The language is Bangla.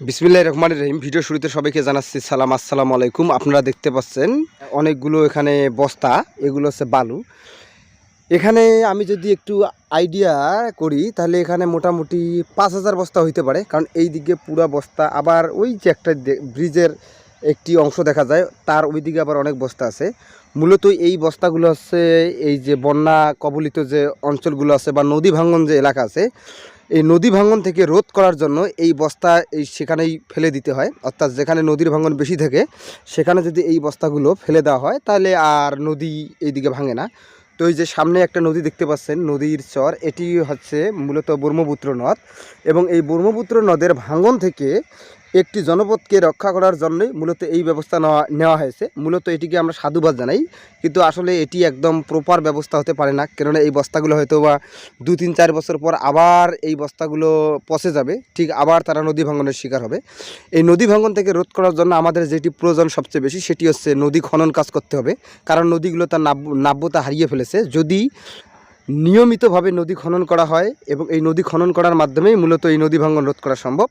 বিসমিল্লাহ রহমান রহিম। ভিডিও শুরুতে সবাইকে জানাচ্ছি সালাম, আসসালামু আলাইকুম। আপনারা দেখতে পাচ্ছেন অনেকগুলো এখানে বস্তা, এগুলো হচ্ছে বালু। এখানে আমি যদি একটু আইডিয়া করি, তাহলে এখানে মোটামুটি পাঁচ হাজার বস্তা হইতে পারে। কারণ এই দিকে পুরা বস্তা, আবার ওই যে একটা ব্রিজের একটি অংশ দেখা যায়, তার ওই দিকে আবার অনেক বস্তা আছে। মূলত এই বস্তাগুলো হচ্ছে এই যে বন্যা কবলিত যে অঞ্চলগুলো আছে বা নদী ভাঙ্গন যে এলাকা আছে এই নদী ভাঙন থেকে রোধ করার জন্য এই বস্তা এই সেখানেই ফেলে দিতে হয়। অর্থাৎ যেখানে নদীর ভাঙন বেশি থাকে, সেখানে যদি এই বস্তাগুলো ফেলে দেওয়া হয়, তাহলে আর নদী এইদিকে ভাঙে না। তো এই যে সামনে একটা নদী দেখতে পাচ্ছেন, নদীর চর, এটি হচ্ছে মূলত ব্রহ্মপুত্র নদ। এবং এই ব্রহ্মপুত্র নদের ভাঙন থেকে একটি জনপদকে রক্ষা করার জন্যই মূলত এই ব্যবস্থা নেওয়া নেওয়া হয়েছে। মূলত এটিকে আমরা সাধুবাদ জানাই। কিন্তু আসলে এটি একদম প্রপার ব্যবস্থা হতে পারে না। কেননা এই বস্তাগুলো হয়তো বা দু তিন চার বছর পর আবার এই বস্তাগুলো পচে যাবে। ঠিক আবার তারা নদী ভাঙ্গনের শিকার হবে। এই নদী ভাঙ্গন থেকে রোধ করার জন্য আমাদের যেটি প্রয়োজন সবচেয়ে বেশি, সেটি হচ্ছে নদী খনন কাজ করতে হবে। কারণ নদীগুলো তার নাব্য, নাব্যতা হারিয়ে ফেলেছে। যদি নিয়মিতভাবে নদী খনন করা হয় এবং এই নদী খনন করার মাধ্যমেই মূলত এই নদী ভাঙ্গন রোধ করা সম্ভব।